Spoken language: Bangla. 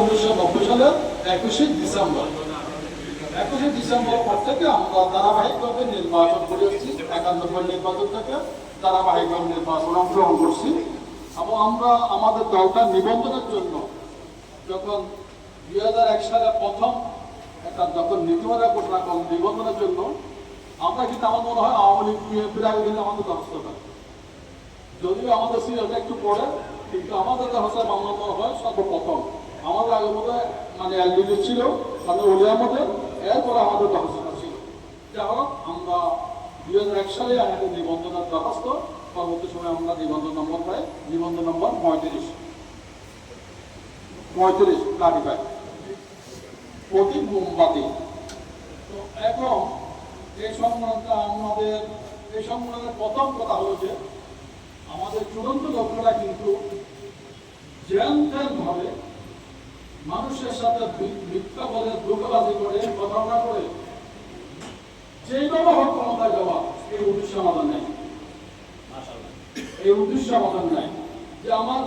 উনিশশো নব্বই সালের একুশে ডিসেম্বর। একুশে ডিসেম্বর পর থেকে আমরা ধারাবাহিকভাবে নির্বাচন করে এসেছি একানব্বই নির্বাচন থেকে ধারাবাহিকভাবে নির্বাচন অংশগ্রহণ করছি। এবং আমরা আমাদের দলটা নিবন্ধনের জন্য যখন দুই হাজার এক সালে প্রথম একটা যখন নীতিমালা ঘোষণা করল নিবন্ধনের জন্য, আমরা কিন্তু আমার মনে হয় আওয়ামী লীগ, বিএনপির আগে কিন্তু আমাদের হয় যদিও আমাদের সিরিয়ালটা একটু পরে কিন্তু আমাদের হচ্ছে মামলা মনে হয় সর্বপ্রথম। আমাদের আগে মধ্যে মানে এলডিডি ছিল মানে ওলিয়ার মধ্যে এরপরে আমাদের ব্যবস্থা ছিল। যাই হোক, আমরা দুই হাজার এক সালে আমাদের নিবন্ধনের দরখাস্ত, পরবর্তী সময় আমরা নিবন্ধন নম্বর পাই, নিবন্ধন নম্বর পঁয়ত্রিশ। পঁয়ত্রিশ ক্লারিফাই প্রতি মোমবাতি। তো এখন এই সম্মেলনটা আমাদের, এই সম্মেলনের প্রথম কথা হলো যে আমাদের চূড়ান্ত লক্ষ্যটা কিন্তু জ্যান ভাবে মানুষের সাথে মিথ্যা বলে ধোকাবাজি করে প্রতারণা করে যেইভাবে হোক ক্ষমতায় যাওয়া এই উদ্দেশ্য আমাদের নেই। এই উদ্দেশ্য আমাদের নেই যে আমার